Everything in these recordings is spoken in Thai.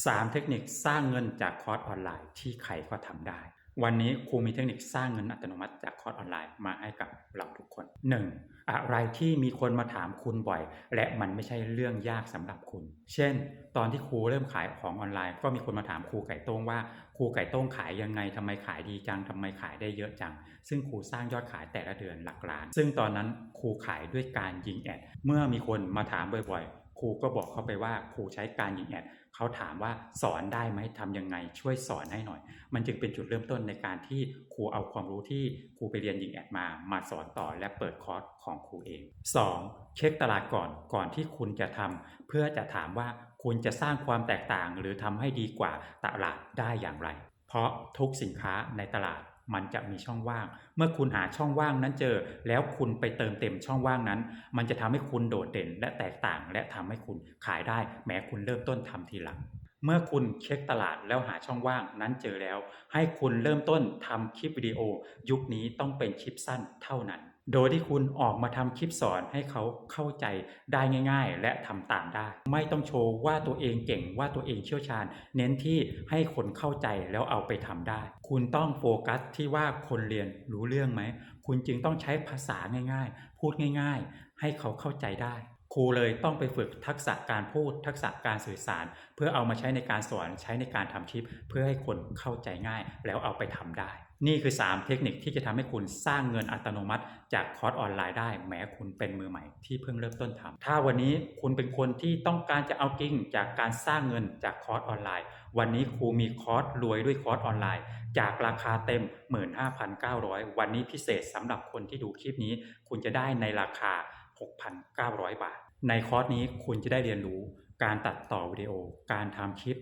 3 เทคนิคสร้างเงินจากคอร์สออนไลน์ที่ใครก็ทำได้ วันนี้ครูมีเทคนิคสร้างเงินอัตโนมัติจากคอร์สออนไลน์มาให้กับเราทุกคน 1. อะไรที่มีคนมาถามคุณบ่อย และมันไม่ใช่เรื่องยากสำหรับคุณ เช่น ตอนที่ครูเริ่มขายของออนไลน์ ก็มีคนมาถามครูไก่ต้งว่าครูไก่ต้งขายยังไงทำไมขายดีจังทำไมขายได้เยอะจัง ซึ่งครูสร้างยอดขายแต่ละเดือนหลักล้าน ซึ่งตอนนั้นครูขายด้วยการยิงแอด เมื่อมีคนมาถามบ่อยๆ รูก็บอกเขาไปว่าครูใช้การยิงแอดเขาถามว่าสอนได้ไหมทำยังไงช่วยสอนให้หน่อย มันจึงเป็นจุดเริ่มต้นในการที่ครูเอาความรู้ที่ครูไปเรียนยิงแอดมามาสอนต่อและเปิดคอร์สของครูเอง 2. เช็คตลาดก่อนก่อนที่คุณจะทำเพื่อจะถามว่าคุณจะสร้างความแตกต่างหรือทำให้ดีกว่าตลาดได้อย่างไร เพราะทุกสินค้าในตลาด มันจะมีช่องว่าง เมื่อคุณหาช่องว่างนั้นเจอ แล้วคุณไปเติมเต็มช่องว่างนั้น มันจะทำให้คุณโดดเด่นและแตกต่าง และทำให้คุณขายได้ แม้คุณเริ่มต้นทำทีหลัง เมื่อคุณเช็คตลาดแล้วหาช่องว่างนั้นเจอแล้ว ให้คุณเริ่มต้นทำคลิปวิดีโอ ยุคนี้ต้องเป็นคลิปสั้นเท่านั้น โดยที่คุณออกมาทำคลิปสอนให้เขาเข้าใจได้ง่าย ๆ และทำตามได้ ไม่ต้องโชว์ว่าตัวเองเก่งว่าตัวเองเชี่ยวชาญ เน้นที่ให้คนเข้าใจแล้วเอาไปทำได้ คุณต้องโฟกัสที่ว่าคนเรียนรู้เรื่องไหม คุณจึงต้องใช้ภาษาง่าย ๆ พูดง่าย ๆ ให้เขาเข้าใจได้ ครูเลยต้องไปฝึกทักษะการพูดทักษะการสื่อสาร เพื่อเอามาใช้ในการสอนใช้ในการทำคลิป เพื่อให้คนเข้าใจง่าย แล้วเอาไปทำได้ นี่คือ 3 เทคนิคที่จะทำให้คุณสร้างเงินอัตโนมัติ จากคอร์สออนไลน์ได้ แม้คุณเป็นมือใหม่ที่เพิ่งเริ่มต้นทำถ้าวันนี้คุณเป็นคนที่ต้องการจะเอาจริงจากการสร้างเงินจากคอร์สออนไลน์ วันนี้ครูมีคอร์สรวยด้วยคอร์สออนไลน์ จากราคาเต็ม 15,900 วันนี้พิเศษสำหรับคนที่ดูคลิปนี้ คุณจะได้ในราคา 6,900 บาท ในคอร์สนี้คุณจะได้เรียนรู้การตัดต่อวิดีโอ การทำคลิป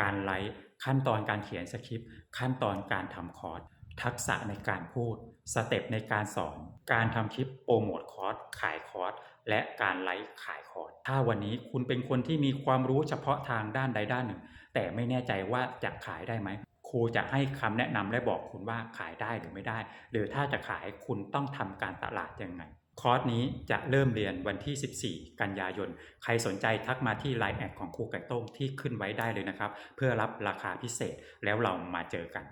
การไลฟ์ขั้นตอนการเขียนสคริปต์ขั้นตอนการทำคอร์สทักษะในการพูด สเต็ปในการสอน การทำคลิปโปรโมทคอร์สขายคอร์สและการไลฟ์ขายคอร์สถ้าวันนี้คุณเป็นคนที่มีความรู้เฉพาะทางด้านใดด้านหนึ่ง แต่ไม่แน่ใจว่าจะขายได้ไหมครูจะให้คำแนะนำและบอกคุณว่าขายได้หรือไม่ได้ หรือถ้าจะขายคุณต้องทำการตลาดยังไง คอร์สนี้จะเริ่มเรียนวันที่ 14 กันยายน ใครสนใจทักมาที่ไลน์แอดของครูไก่โต้งที่ขึ้นไว้ได้เลยนะครับ เพื่อรับราคาพิเศษแล้วเรามาเจอกัน